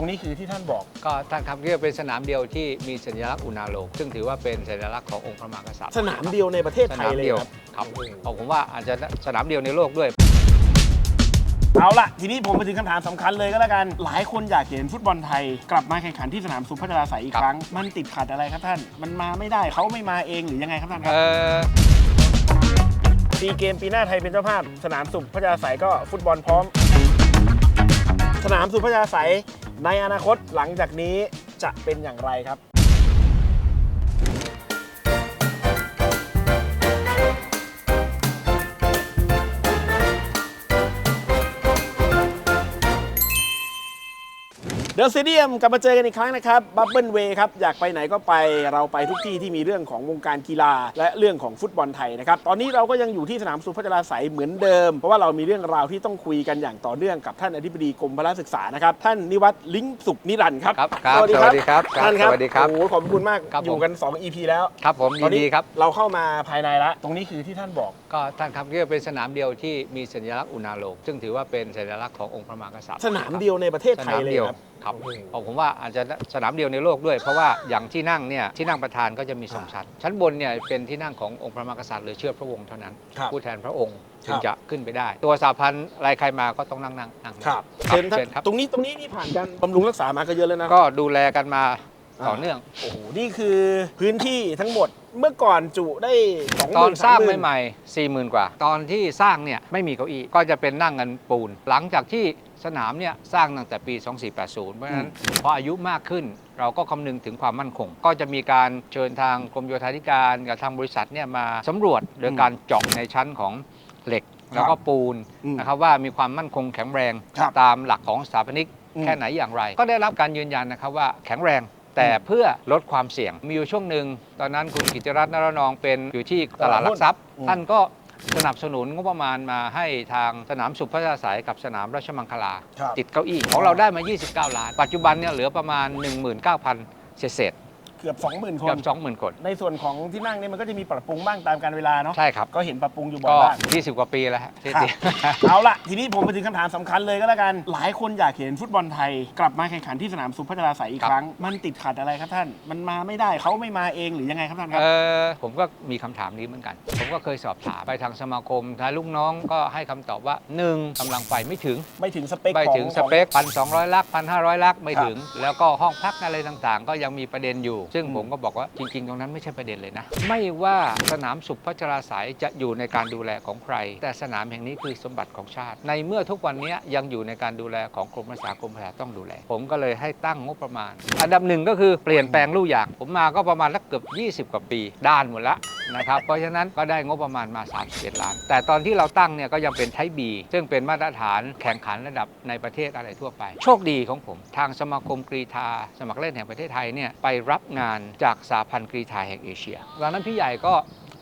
รงนี้คือที่ท่านบอก ก็ท่านครับเรียกเป็นสนามเดียวที่มีสัญลักษณ์อุณาโลมซึ่งถือว่าเป็นสัญลักษณ์ขององค์พระมหากษัตริย์สนามเดียวในประเทศสไทนายมเลยเดียวครับ ครับเอาผมว่าอาจจะสนามเดียวในโลกด้วย เอาล่ะ ทีนี้ผมไปถึงคำถามสำคัญเลยก็แล้วกัน หลายคนอยากเห็นฟุตบอลไทย กลับมาแข่งขันที่สนามสุพัชราไสยอีกครับ ครั้ง มันติดขัดอะไรครับท่าน มันมาไม่ได้เขาไม่มาเองหรือยังไงครับท่านครับเอ่อซีเกมปีหน้าไทยเป็นเจ้าภาพ สนามสุพัชราไสยก็ฟุตบอลพร้อม สนามสุพัชราไสย ในอนาคตหลังจากนี้จะเป็นอย่างไรครับ เดอะซีเดียมกลับมาเจอกันอีกครั้งนะครับบับเบิลเวย์ครับ อยากไปไหนก็ไปเราไปทุกที่ที่มีเรื่องของวงการกีฬา และเรื่องของฟุตบอลไทยนะครับ ตอนนี้เราก็ยังอยู่ที่สนามสุพัชราไสยเหมือนเดิม เพราะว่าเรามีเรื่องราวที่ต้องคุยกันอย่างต่อเนื่องกับท่านอธิบดีกรมพละศึกษานะครับ ท่านนิวัฒน์ลิงสุขนิรันดร์ครับครับครับสวัสดีครับครับท่านครับสวัสดีครับโอ้โหขอบคุณมากครับผม อยู่กัน 2 EP แล้วครับผมตยิอนนนี้ดีครับ เราเข้ามาภายในละ ตรงนี้คือที่ท่านบอก ก็ท่านครับเรียกเป็นสนามเดียวที่มีสัญลักษณ์อุณาโลมซึ่งถือว่าเป็นสัญลักษณ์ขององค์พระมหากษัตริย์สนามเดียวในประเทศสไทนายมเลยเดียวครับ ครับโอ้โหเอาผมว่าอาจจะสนามเดียวในโลกด้วย เพราะว่าอย่างที่นั่งเนี่ยที่นั่งประธานก็จะมีสองชั้นชั้นบนเนี่ยเป็นที่นั่งขององค์พระมหากษัตริย์หรือเชื้อพระวงศ์เท่านั้นครับผู้แทนพระองค์ถึงครับจะขึ้นไปได้ ตัวสาพันธ์อะไรใครมาก็ต้องนั่งนั่งนั่งครับครับเชิญท่านเชิญครับตรงนี้ตรงนี้นี่ผ่านการบำรุงรักษามาก็เยอะแล้วนะก็ดูแลกันมาต่อเนื่องโอ้โหนี่คือพื้นที่ทั้งหมดเมื่อก่อนจุได้สองหตอมื่นนสร้างใหม่ๆ4 0,000กว่า ตอนที่สร้างเนี่ยไม่มีเก้าอี้ก็จะเป็นนั่งกันปูน หลังจากที่ สนามเนี่ยสร้างตั้งแต่ปี 2480 เพราะฉะนั้นพออายุมากขึ้นเราก็คำนึงถึงความมั่นคง ก็จะมีการเชิญทางกรมโยธาธิการกับทางบริษัทเนี่ยมาสำรวจโดยการเจาะในชั้นของเหล็กแล้วก็ปูนอืมนะครับว่ามีความมั่นคงแข็งแรงครับตามหลักของสถาปนิกอืมแค่ไหนอย่างไร ก็ได้รับการยืนยันนะครับว่าแข็งแรงแต่เพื่อลดความเสี่ยงมีอยู่ช่วงหนึ่ง ตอนนั้นคุณกิติรัตน์นรนองเป็นอยู่ที่ตลาดหลักทรัพย์อืมท่านก็ สนับสนุนงบประมาณมาให้ทางสนามสุพัชราสายกับสนามราชมังคลา ครับ ติดเก้าอี้ของเราได้มา 29 ล้าน ปัจจุบันเนี่ยเหลือประมาณ 19,000 เศษ เกือบ 20,000คๆเกือน บ20,000 คน ในส่วนของที่นั่งเนี่ยมันก็จะมีปรับปรุงบ้างตามการเวลาเนาะใช่ครับ ก็เห็นปรับปรุงอยู่บ่อยก็ บ้าง 20 กว่าปีแล้วฮะที่ครับติดเอาล่ะ ทีนี้ผมไปถึงคำถามสำคัญเลยก็แล้วกัน หลายคนอยากเห็นฟุตบอลไทย กลับมาแข่งขันที่สนามสุพัชราไสยอีกครับครั้ง มันติดขัดอะไรครับท่าน มันมาไม่ได้เขาไม่มาเองหรือยังไงครับท่านครับ เออผมก็มีคำถามนี้เหมือนกัน ผมก็เคยสอบถามไปทางสมาคมทางลูกน้องก็ให้คำตอบว่า 1กำลังไฟไม่ถึง ไม่ถึงสเปคไม่ของถึงสเปคพันสองลักพันห้าลักไม่ครับถึง แล้วก็ห้องพักอะไรต่างๆ ก็ยังมีประเด็นอยู่ซึ่งอืมผมก็บอกว่าจริง ๆ ตรงนั้นไม่ใช่ประเด็นเลยนะ ไม่ว่าสนามสุพัชราสายจะอยู่ในการดูแลของใคร แต่สนามแห่งนี้คือสมบัติของชาติ ในเมื่อทุกวันนี้ยังอยู่ในการดูแลของกรมรักษากรมพระต้องดูแล ผมก็เลยให้ตั้งงบประมาณ อันดับหนึ่งก็คือเปลี่ยนแปลงลูกอย่าง ผมมาก็ประมาณสักเกือบ 20 กว่าปี ด้านหมดละนะครับเพราะฉะนั้นก็ได้งบประมาณมา31ล้าน แต่ตอนที่เราตั้งเนี่ยก็ยังเป็นไทบี ซึ่งเป็นมาตรฐานแข่งขันระดับในประเทศอะไรทั่วไป โชคดีของผม ทางสมาคมกรีธาสมัครเล่นแห่งประเทศไทยเนี่ยไปรับงานจากสาพันธ์กรีธาแห่งเอเชียตอนนั้นพี่ใหญ่ก็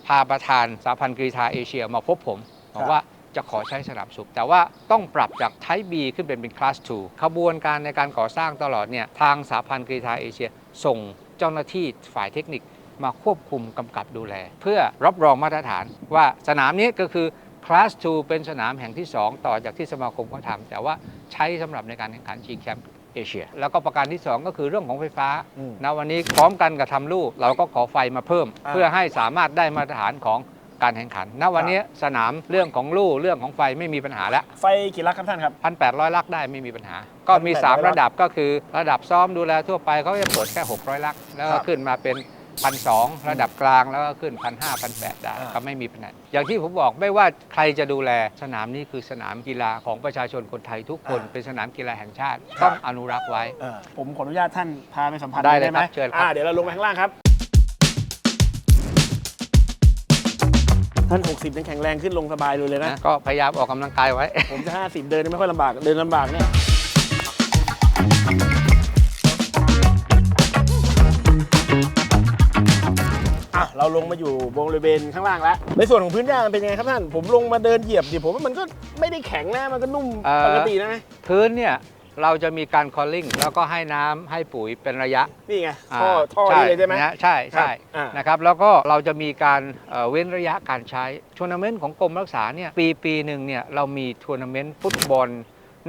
พาประธานสาพันธ์กรีธาเอเชียมาพบผมบอกว่าจะขอใช้สนามสุข แต่ว่าต้องปรับจากไทป์ B ขึ้นเป็นเป็นคลาส 2 ขบวนการในการก่อสร้างตลอดเนี่ยทางสาพันธ์กรีฑาเอเชีย ส่งเจ้าหน้าที่ฝ่ายเทคนิคมาควบคุมกำกับดูแล เพื่อรับรองมาตรฐานว่าสนามนี้ก็คือคลาส 2 เป็นสนามแห่งที่ 2 ต่อจากที่สมาคมเขาทำแต่ว่าใช้สำหรับในการแข่งขันชิงแชมป์ เอเชีย แล้วก็ประการที่ 2 ก็คือเรื่องของไฟฟ้าอืมณวันนี้พร้อมกันกับทำลูก เราก็ขอไฟมาเพิ่มอ่าเพื่อให้สามารถได้มาตรฐานของการแข่งขัน ณ วันนี้สนามเรื่องของลู่เรื่องของไฟไม่มีปัญหาแล้ว ไฟกี่ลักครับท่านครับพันแปดร้อยลักได้ไม่มีปัญหา ก็มี1,800 3ระดับก็คือระดับซ้อมดูแลทั่วไปเขาจะเปิดแค่ 600 ลัก แล้วครัก็บขึ้นมาเป็น พันสองระดับกลางแล้วก็ขึ้นพันห้าพันแปดได้อ่าก็ไม่มีปัญหาอย่างที่ผมบอกไม่ว่าใครจะดูแลสนามนี้คือสนามกีฬาของประชาชนคนไทยทุกคน เป็นสนามกีฬาแห่งชาติ ต้องอนุรักษ์ไว้ เออผมขออนุญาตท่านพาไปสัมผัสได้เลยหมครับเชิญครับ อ่าเดี๋ยวเราลงไปข้างล่างครับ ท่าน 60 ยังแข็งแรงขึ้นลงสบายเลยเลยนะ นะก็พยายามออกกำลังกายไว้ ผมจะ 50 เดินไม่ค่อยลำบาก เดินลำบากเนี่ย เราลงมาอยู่บริเวณข้างล่างแล้ว ในส่วนของพื้นหญ้ามันเป็นยังไงครับท่าน ผมลงมาเดินเหยียบดิผมว่ามันก็ไม่ได้แข็งนะ มันก็นุ่มเอ่อ ปกตินะ พื้นเนี่ยเราจะมีการคอลลิ่งแล้วก็ให้น้ำให้ปุ๋ยเป็นระยะนี่ไง ท่อท่อนี่เลยใช่ไหม นะใช่ใช่อ่านะครับแล้วก็เราจะมีการเอ่อเว้นระยะการใช้ทัวร์นาเมนต์ของกรมรักษาเนี่ยปีปีหนึ่งเนี่ยเรามีทัวร์นาเมนต์ฟุตบอล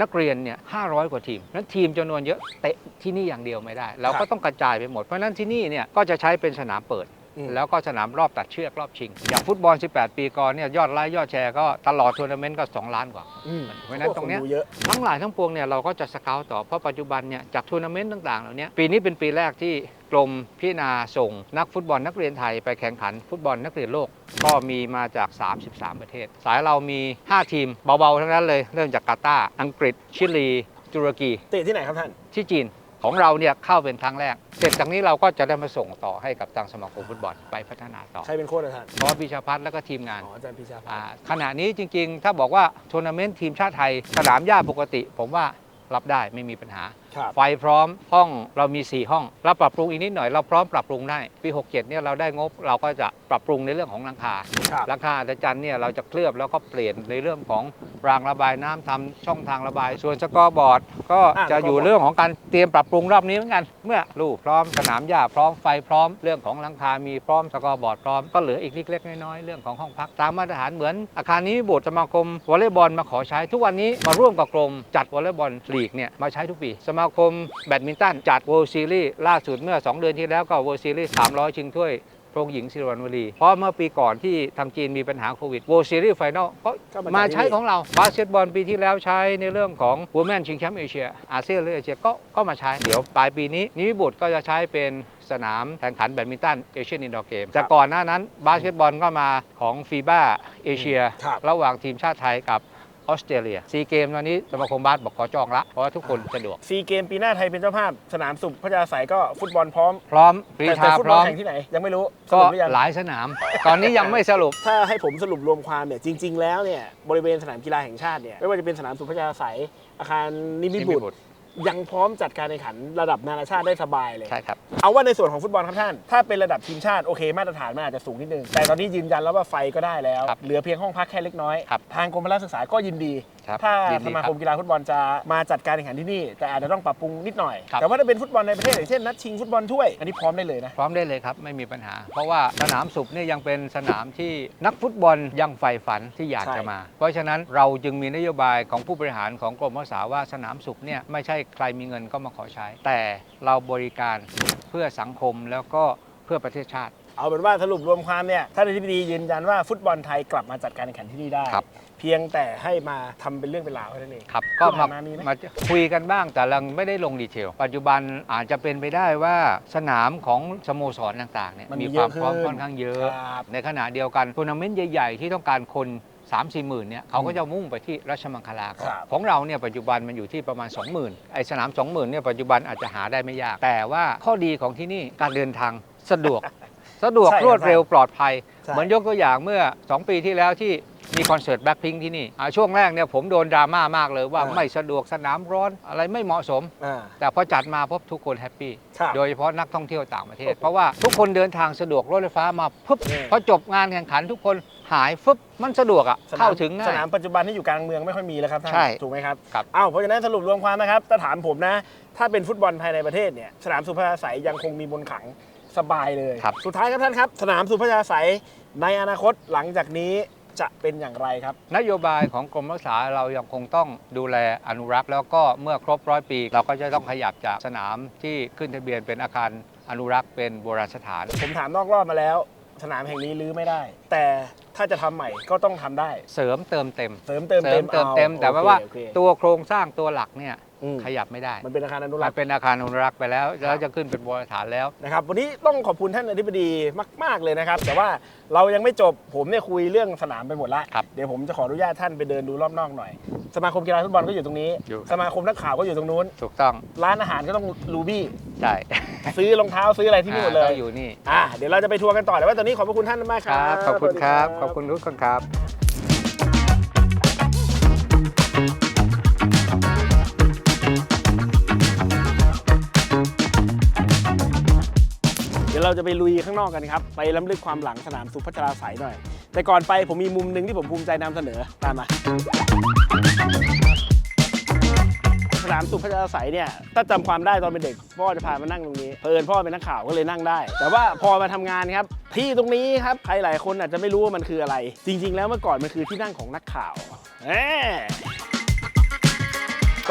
นักเรียนเนี่ย500 กว่าทีมนั้นทีมจำนวนเยอะเตะที่นี่อย่างเดียวไม่ได้ เราครัก็บ ต้องกระจายไปหมด เพราะฉะนั้นที่นี่เนี่ยก็จะใช้เป็นสนามเปิดอืม แล้วก็สนามรอบตัดเชือกรอบชิง อย่างฟุตบอล 18 ปีก่อนเนี่ยยอดไลค์ยอดแชร์ก็ตลอดทัวร์นาเมนต์ก็ 2 ล้านกว่าอืมเพราะฉะนั้นตรงเนี้ยคดูเยอะทั้งหลายทั้งปวงเนี่ยเราก็จะสเกาวต่อเพราะปัจจุบันเนี่ยจากทัวร์นาเมนต์ต่างๆเหล่านี้ปีนี้เป็นปีแรกที่กรมพิจารณาส่งนักฟุตบอลนักเรียนไทยไปแข่งขันฟุตบอลนักเรียนโลก ก็มีมาจาก 33 ประเทศ สายเรามี 5 ทีมเบาๆทั้งนั้นเลย เริ่มจากกาตาร์อังกฤษชิลีตุรกีเตะที่ไหนครับท่านที่จีน ของเราเนี่ยเข้าเป็นครั้งแรก เสร็จจากนี้เราก็จะได้มาส่งต่อให้กับทางสมาคมฟุตบอลไปพัฒนาต่อใครเป็นโค้ชอะท่านเพราะพิชาพัฒน์และก็ทีมงาน อ๋ออาจารย์พิชาพัอ่าฒน์ขณะนี้จริงๆ ถ้าบอกว่าทัวร์นาเมนต์ทีมชาติไทย สนามหญ้าปกติ ผมว่ารับได้ไม่มีปัญหาครับไฟพร้อมห้องเรามี 4 ห้องเราปรับปรุงอีกนิดหน่อยเราพร้อมปรับปรุงได้ปี 67เนี่ยเราได้งบเราก็จะปรับปรุงในเรื่องของหลังคาครับหลังคาอัศจรรย์เนี่ยเราจะเคลือบแล้วก็เปลี่ยนในเรื่องของรางระบายน้ำทำช่องทางระบาย ส่วนสกอร์บอร์ดก็อ่าจะอยู่สกอร์บอร์ด เรื่องของการเตรียมปรับปรุงรอบนี้เหมือนกัน เมื่อลูกพร้อมสนามหญ้าพร้อมไฟพร้อมเรื่องของหลังคามีพร้อมสกอร์บอร์ดพร้อมก็เหลืออีกเล็กๆน้อยๆเรื่องของห้องพักตามมาตรฐานเหมือน อาคารนี้โบสถ์สมาคมวอลเลย์บอลมาขอใช้ทุกวันนี้มาร่วมกับกรมจัดวอลเลย์บอลลีกเนี่ยมาใช้ทุกปีสมาคมแบดมินตันจัด World Series ล่าสุดเมื่อ 2 เดือนที่แล้วก็ World Series 300 ชิงถ้วยโปรงหญิงสิริวัณวลีเพราะเมื่อปีก่อนที่ทางจีนมีปัญหาโควิด World Series Final ก็ก็มาจัดที่ใช้นี่ของเราบาสเกตบอลปีที่แล้วใช้ในเรื่องของ Women ชิงแชมป์เอเชียอาเซียนหรือเอเชียก็ก็มาใช้ เดี๋ยวปลายปีนี้ นิมิบุตรก็จะใช้เป็นสนามแข่งขันแบดมินตันเอเชียนอินดอร์เกมแต่ก่อนหน้านั้นบาสเกตบอลก็มาของฟีบ้าเอเชียครับระหว่างทีมชาติไทยกับ ออสเตรเลียซีเกมตอนนี้สมาคมบาสบอกขอจองละเพราะว่าทุกคนสะดวก ซีเกมปีหน้าไทยเป็นเจ้าภาพ สนามสุขพัชราใสก็ฟุตบอลพร้อมพร้อมปรีแต่ชาแต่ฟุตพบอร้ลอมแข่งที่ไหน ยังไม่รู้สก็รุปหรือยังหลายสนาม ตอนนี้ยังไม่สรุป ถ้าให้ผมสรุปรวมความเนี่ยจริง ๆ แล้วเนี่ยบริเวณสนามกีฬาแห่งชาติเนี่ยไม่ว่าจะเป็นสนามสุพัชราใสอาคารนิมิบุตร ยังพร้อมจัดการแข่งขันระดับนานาชาติได้สบายเลย ใช่ครับ เอาว่าในส่วนของฟุตบอลครับท่าน ถ้าเป็นระดับทีมชาติโอเคมาตรฐานมันอาจจะสูงนิดนึง แต่ตอนนี้ยืนยันแล้วว่าไฟก็ได้แล้ว ครับเหลือเพียงห้องพักแค่เล็กน้อย ครับ ทางกรมพละศึกษาก็ยินดี ครับถ้ายินสดีมาคครับมกีฬาฟุตบอลจะมาจัดการแข่งขันที่นี่ แต่อาจจะต้องปรับปรุงนิดหน่อย ครับ แต่ว่าถ้าเป็นฟุตบอลในประเทศอย่างเช่นนัดชิงฟุตบอลถ้วยอันนี้พร้อมได้เลยนะ พร้อมได้เลยครับ ไม่มีปัญหา เพราะว่าสนามสุขเนี่ยยังเป็นสนามที่นักฟุตบอลยังใฝ่ฝันที่อยากใช่ จะมา เพราะฉะนั้นเราจึงมีนโยบายของผู้บริหารของกรมภาษาว่าสนามสุขเนี่ยไม่ใช่ใครมีเงินก็มาขอใช้ แต่เราบริการเพื่อสังคมแล้วก็เพื่อประเทศชาติ เอาเป็นว่าสรุปรวมความเนี่ยท่านอธิบดียืนยันว่าฟุตบอลไทยกลับมาจัดการแข่งขันที่นี่ได้ ครับ เพียงแต่ให้มาทำเป็นเรื่องเป็นราวเท่านั้นเอง ครับก็มาที่ผ่านมามีไหม มาคุยกันบ้างแต่เราไม่ได้ลงดีเทล ปัจจุบันอาจจะเป็นไปได้ว่าสนามของสโมสรต่างๆเนี่ยมันมีมีความพร้อมเยอะขึ้นค่อนข้างเยอะ ครับ ในขณะเดียวกันทัวร์นาเมนต์ใหญ่ๆ ที่ต้องการคน 3 4 หมื่นเนี่ยเขาก็จะมุ่งไปที่ราชมังคลาก่อนครับ ของเราเนี่ยปัจจุบันมันอยู่ที่ประมาณ 20,000ไอ้สนาม 20,000เนี่ยปัจจุบันอาจจะหาได้ไม่ยาก แต่ว่าข้อดีของที่นี่การเดินทางสะดวก สะดวกใช่ครับรวดเร็วปลอดภัย ใช่ เหมือนยกตัวอย่างเมื่อ 2 ปีที่แล้วที่ มีคอนเสิร์ตแบ็คพิงที่นี่อ่าช่วงแรกเนี่ยผมโดนดราม่ามากเลยว่าอ่า ไม่สะดวกสนามร้อนอะไรไม่เหมาะสม อ่า แต่พอจัดมาพบทุกคนแฮปปี้ ครับโดยเฉพาะนักท่องเที่ยวต่างประเทศโอ้โหเพราะว่าทุกคนเดินทางสะดวกรถไฟฟ้ามาปุ๊บนี่ พอจบงานแข่งขันทุกคนหายฟึบมันสะดวกอะสนมเข้าถึงง่าสย นามปัจจุบันที่อยู่กลางเมืองไม่ค่อยมีแล้วครับท่านใช่ถูกไหมครับครับ อ้าวเพราะฉะนั้นสรุปรวมความนะครับถ้าถามผมนะ ถ้าเป็นฟุตบอลภายในประเทศเนี่ยสนามสุพัชราใสยยังคงมีบนต์ขลังสบายเลยครับสุดท้ายครับท่านครับ สนามสุพัชราใสยในอนาคตหลังจากนี้ จะเป็นอย่างไรครับ นโยบายของกรมรักษาเรายังคงต้องดูแลอนุรักษ์ แล้วก็เมื่อครบร้อยปี เราก็จะต้องขยับจากสนามที่ขึ้นทะเบียนเป็นอาคารอนุรักษ์เป็นโบราณสถาน ผมถามนอกรอบมาแล้ว สนามแห่งนี้ลื้อไม่ได้ แต่ถ้าจะทำใหม่ก็ต้องทำได้ เสริมเติมเต็มเสริมเติมเสริเต็มมเติมอเต็ม แต่ว่าโอเค ตัวโครงสร้างตัวหลักเนี่ย อืม ขยับไม่ได้ มันเป็นอาคารอนุรัมักนษ์เป็นอาคารอนุรักษ์ไปแล้ว แล้วจะขึ้นเป็นโบราณสถานแล้ว นะครับ วันนี้ต้องขอบคุณท่านอธิบดีมาก ๆ เลยนะครับ แต่ว่าเรายังไม่จบผมเนี่ยคุยเรื่องสนามไปหมดละครับเดี๋ยวผมจะขออนุญาตท่านไปเดินดูรอบนอกหน่อย สมาคมกีฬาฟุตบอลก็อยู่ตรงนี้ อยู่ สมาคมนักข่าวก็อยู่ตรงนู้น ถูกต้องร้านอาหารก็ต้องรูบี้ ใช่ซื้อรองเท้าซื้ออะไรที่นี่หมดเลอ่าย ต้องอยู่นี่อะเดี๋ยวเราจะไปทัวร์กันต่อแต่ว่าตอนนี้ขอบพระคุณท่านมากคครัรับ บขอบคุณครับ ขอบคุณทุกคนครับ ดี๋ยวเราจะไปลุยข้างนอกกันครับ ไปล้ำลึกความหลังสนามสุพัชราใสยหน่อย แต่ก่อนไปผมมีมุมหนึ่งที่ผมภูมิใจนำเสนอตามมาสนามสุพัชราใสยเนี่ยถ้าจำความได้ตอนเป็นเด็ก พ่อจะพามานั่งตรงนี้เพลินพ่อเป็นนักข่าวก็เลยนั่งได้ แต่ว่าพอมาทำงานครับ ที่ตรงนี้ครับใครหลายคนอาจจะไม่รู้ว่ามันคืออะไร จริง ๆ แล้วเมื่อก่อนมันคือที่นั่งของนักข่าวแหม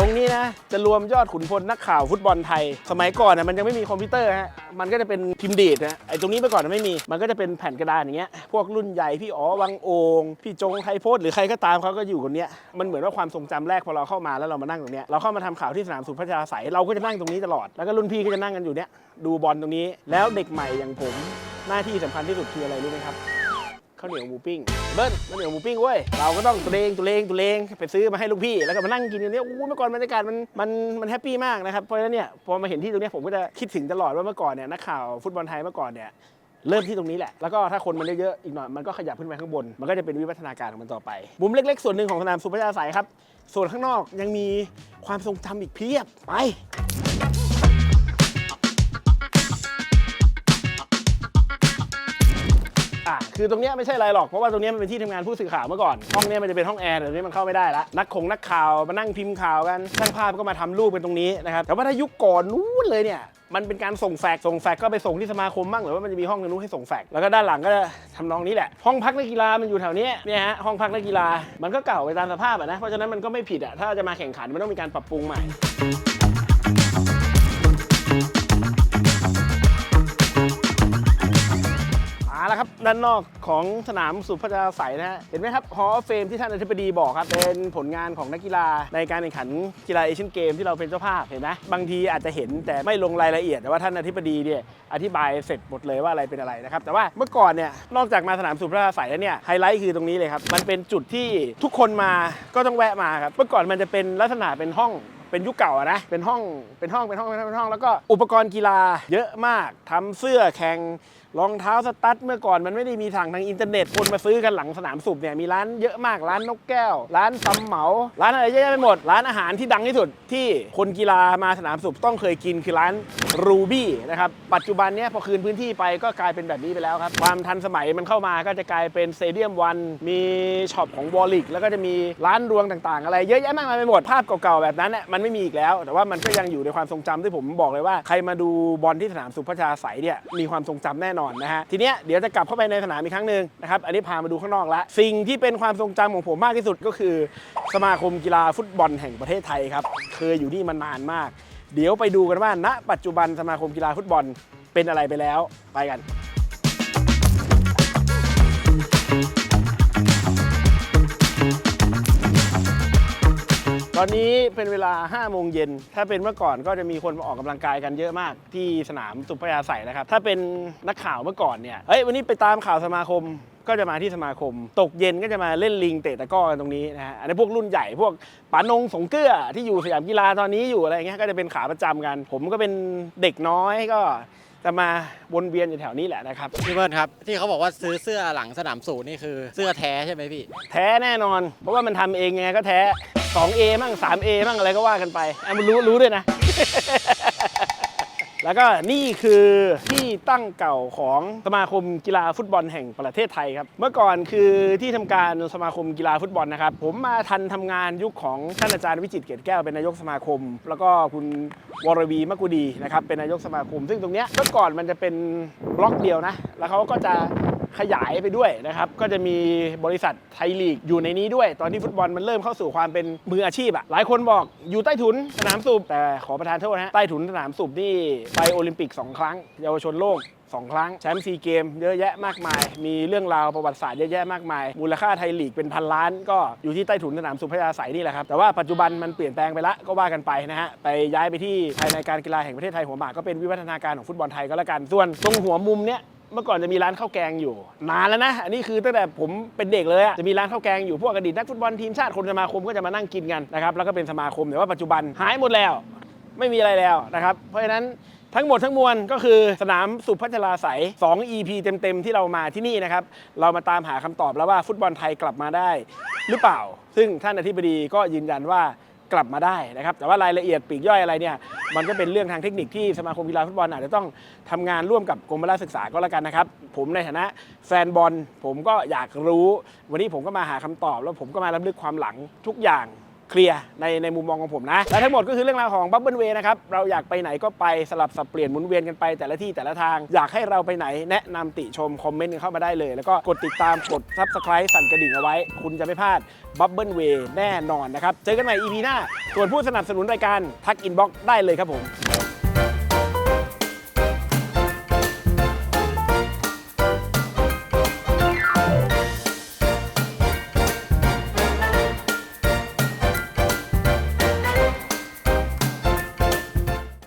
ตรงนี้นะจะรวมยอดขุนพลนักข่าวฟุตบอลไทย สมัยก่อนนะมันยังไม่มีคอมพิวเตอร์ฮะมันก็จะเป็นพิมพ์ดีดนะไอ้ตรงนี้เมื่อก่อนนไม่มี มันก็จะเป็นแผ่นกระดานอย่างเงี้ยพวกรุ่นใหญ่พี่อ๋อวังโองพี่จงไทยโพสหรือใครก็ตามเขาก็อยู่คนเนี้ยมันเหมือนว่าความทรงจำแรกพอเราเข้ามาแล้วเรามานั่งตรงเนี้ยเราเข้ามาทำข่าวที่สนามสุพัชราไสยเราก็จะนั่งตรงนี้ตลอดแล้วก็รุ่นพี่ก็จะนั่งกันอยู่เนี้ยดูบอลตรงนี้ แล้วเด็กใหม่อย่างผมหน้าที่สำคัญที่สุดคืออะไรรู้ไหมครับ ข้าวเหนียวหมูปิ้งเบิ้ลข้าวเหนียวหมูปิ้งเว้ยเราก็ต้องตัวเลงตัวเลงตัวเลงไปซื้อมาให้ลูกพี่แล้วก็มานั่งกินอย่างนี้โอู้เมื่อก่อนบรรยากาศมันมันมันแฮปปี้มากนะครับเพราะฉะนั้นเนี่ยพอมาเห็นที่ตรงนี้ผมก็จะคิดถึงตลอดว่าเมื่อก่อนเนี่ยนักข่าวฟุตบอลไทยเมื่อก่อนเนี่ยเริ่มที่ตรงนี้แหละ แล้วก็ถ้าคนมันเยอะๆอีกหน่อยมันก็ขยับขึ้นไปข้างบน มันก็จะเป็นวิวัฒนาการของมันต่อไป มุมเล็กๆ ส่วนหนึ่งของสนามสุพัชราไสยครับ ส่วนข้างนอกยังมีความทรงจำอีกเพียบไป คือตรงเนี้ยไม่ใช่อะไรหรอกเพราะว่าตรงเนี้ยมันเป็นที่ทำงานผู้สื่อข่าวเมื่อก่อนห้องเนี้ยมันจะเป็นห้องแอร์แต่ตรงนี้มันเข้าไม่ได้ละนักคงนักข่าวมานั่งพิมพ์ข่าวกันช่างภาพก็มาทำรูปเป็นตรงนี้นะครับแต่ว่าถ้ายุคก่อนนู้นเลยเนี่ยมันเป็นการส่งแฟกซ์ส่งแฟกซ์ก็ไปส่งที่สมาคมบ้างหรือว่ามันจะมีห้องนู้นให้ส่งแฟกซ์แล้วก็ด้านหลังก็จะทำนองนี้แหละห้องพักนักกีฬามันอยู่แถวเนี้ยเนี่ยฮะห้องพักนักกีฬามันก็เก่าไปตามสภาพอะนะเพราะฉะนั้นมันก็ไม่ผิดอะถ้าจะมาแข่งขันมันต้องมีการปรับปรุงใหม่ ครับด้านนอกของสนามสุพัชราไสยนะฮะเห็นไหมครับฮอลเฟมที่ท่านอธิบดีบอกครับ เป็นผลงานของนักกีฬาในการแข่งขันกีฬาเอเชียนเกมที่เราเป็นเจ้าภาพเห็นไหมบางทีอาจจะเห็นแต่ไม่ลงรายละเอียดแต่ว่าท่านอธิบดีเนี่ยอธิบายเสร็จหมดเลยว่าอะไรเป็นอะไรนะครับแต่ว่าเมื่อก่อนเนี่ยนอกจากมาสนามสุพัชราไสยแล้วเนี่ยไฮไลท์คือตรงนี้เลยครับมันเป็นจุดที่ทุกคนมาก็ต้องแวะมาครับเมื่อก่อนมันจะเป็นลักษณะเป็นห้องเป็นยุคเก่าอะนะ เป็นห้อง เป็นห้อง เป็นห้อง เป็นห้องเป็นห้องแล้วก็อุปกรณ์กีฬาเยอะมากทำเสื้อแข่ง รองเท้าสตั๊ดเมื่อก่อนมันไม่ได้มีทางทางอินเทอร์เน็ตคนมาซื้อกันหลังสนามสุบเนี่ยมีร้านเยอะมากร้านนกแก้ว ร้านซัมเหมา ร้านอะไรเยอะแยะไปหมด ร้านอาหารที่ดังที่สุดที่คนกีฬามาสนามสุบต้องเคยกินคือร้านรูบี้นะครับปัจจุบันเนี้ยพอคืนพื้นที่ไปก็กลายเป็นแบบนี้ไปแล้วครับความทันสมัยมันเข้ามาก็จะกลายเป็นสเตเดียมวันมีช็อปของวอลลิกแล้วก็จะมีร้านรวงต่างๆ อะไรเยอะแยะมากมายไปหมดภาพเก่าๆแบบนั้นน่ะมันไม่มีอีกแล้ว แต่ว่ามันก็ยังอยู่ในความทรงจำที่ผมบอกเลยว่าใครมาดูบอลที่สนามสุพัชราไสยเนี่ยมีความทรงจำแน่นอนนะฮะทีเนี้ยเดี๋ยวจะกลับเข้าไปในสนามอีกครั้งหนึ่งนะครับอันนี้พามาดูข้างนอกแล้วสิ่งที่เป็นความทรงจำของผมมากที่สุดก็คือ สมาคมกีฬาฟุตบอลแห่งประเทศไทยครับเคยอยู่นี่มานานมาก เดี๋ยวไปดูกันว่าณปัจจุบันสมาคมกีฬาฟุตบอลเป็นอะไรไปแล้วไปกัน ตอนนี้เป็นเวลา5โมงเย็น ถ้าเป็นเมื่อก่อนก็จะมีคนมาออกกำลังกายกันเยอะมาก ที่สนามสุพยาใสยนะครับ ถ้าเป็นนักข่าวเมื่อก่อนเนี่ยเฮ้ยวันนี้ไปตามข่าวสมาคมก็จะมาที่สมาคม ตกเย็นก็จะมาเล่นลิงเตะตะก้อกันตรงนี้นะฮะอันนี้พวกรุ่นใหญ่พวกป๋านงสงเกื้อที่อยู่สยามกีฬาตอนนี้อยู่อะไรเงี้ยก็จะเป็นขาประจำกัน ผมก็เป็นเด็กน้อยก็ จะมาวนเวียนอยู่แถวนี้แหละนะครับ พี่เบิร์นครับที่เขาบอกว่าซื้อเสื้อหลังสนามสูตรนี่คือเสื้อแท้ใช่ไหมพี่ แท้แน่นอน เพราะว่ามันทำเองไงก็แท้ 2A มั่ง 3A มั่งอะไรก็ว่ากันไปอะมันรู้รู้ด้วยนะ แล้วก็นี่คือที่ตั้งเก่าของสมาคมกีฬาฟุตบอลแห่งประเทศไทยครับ เมื่อก่อนคือที่ทำการสมาคมกีฬาฟุตบอลนะครับ ผมมาทันทำงานยุคของท่านอาจารย์วิจิตเกตแก้วเป็นนายกสมาคม แล้วก็คุณวรวีมะกุดีนะครับเป็นนายกสมาคม ซึ่งตรงเนี้ยเมื่อก่อนมันจะเป็นบล็อกเดียวนะ แล้วเขาก็จะ ขยายไปด้วยนะครับก็จะมีบริษัทไทยลีกอยู่ในนี้ด้วย ตอนที่ฟุตบอลมันเริ่มเข้าสู่ความเป็นมืออาชีพอะหลายคนบอกอยู่ใต้ถุนสนามสูบแต่ขอประทานโทษนะฮะใต้ถุนสนามสูบนี่ไปโอลิมปิก 2 ครั้ง เยาวชนโลก2ครั้งแชมป์ซีเกมเยอะแยะมากมาย มีเรื่องราวประวัติศาสตร์เยอะแยะมากมาย มูลค่าไทยลีกเป็นพันล้าน ก็อยู่ที่ใต้ถุนสนามสุพยาใสยนี่แหละครับ แต่ว่าปัจจุบันมันเปลี่ยนแปลงไปละก็ว่ากันไปนะฮะ ไปย้ายไปที่ภายในการกีฬาแห่งประเทศไทยหัวหมากก็เป็นวิวัฒนาการของฟุตบอลไทยก็แล้วกัน ส่วนตรงหัวมุมเนี้ย เมื่อก่อนจะมีร้านข้าวแกงอยู่นานแล้วนะ อันนี้คือตั้งแต่ผมเป็นเด็กเลยอะจะมีร้านข้าวแกงอยู่พวกอดีตนักฟุตบอลทีมชาติคนสมาคมก็จะมานั่งกินกันนะครับแล้วก็เป็นสมาคมแต่ว่าปัจจุบันหายหมดแล้ว ไม่มีอะไรแล้วนะครับ เพราะฉะนั้นทั้งหมดทั้งมวลก็คือสนามสุพัชราไส2 EP เต็มๆ ที่เรามาที่นี่นะครับ เรามาตามหาคำตอบแล้วว่าฟุตบอลไทยกลับมาได้หรือเปล่า ซึ่งท่านอธิบดีก็ยืนยันว่า กลับมาได้นะครับแต่ว่ารายละเอียดปีกย่อยอะไรเนี่ยมันก็เป็นเรื่องทางเทคนิคที่สมาคมกีฬาฟุตบอลอาจจะต้องทำงานร่วมกับกรมพละศึกษาก็แล้วกันนะครับ ผมในฐานะแฟนบอลผมก็อยากรู้ วันนี้ผมก็มาหาคำตอบ แล้วผมก็มาลึกความหลังทุกอย่าง เคลียร์ในในมุมมองของผมนะ และทั้งหมดก็คือเรื่องราวของบับเบิลเวนะครับ เราอยากไปไหนก็ไปสลับสับเปลี่ยนหมุนเวียนกันไปแต่ละที่แต่ละทาง อยากให้เราไปไหนแนะนำติชม คอมเมนต์กันเข้ามาได้เลย แล้วก็กดติดตามกดซับสไคร b e สั่นกระดิ่งเอาไว้ คุณจะไม่พลาดบับเบิลเวแน่นอนนะครับ เจอกันใหม่ EP หน้า ส่วนผู้สนับสนุนรายการทักอินบ็อกได้เลยครับผม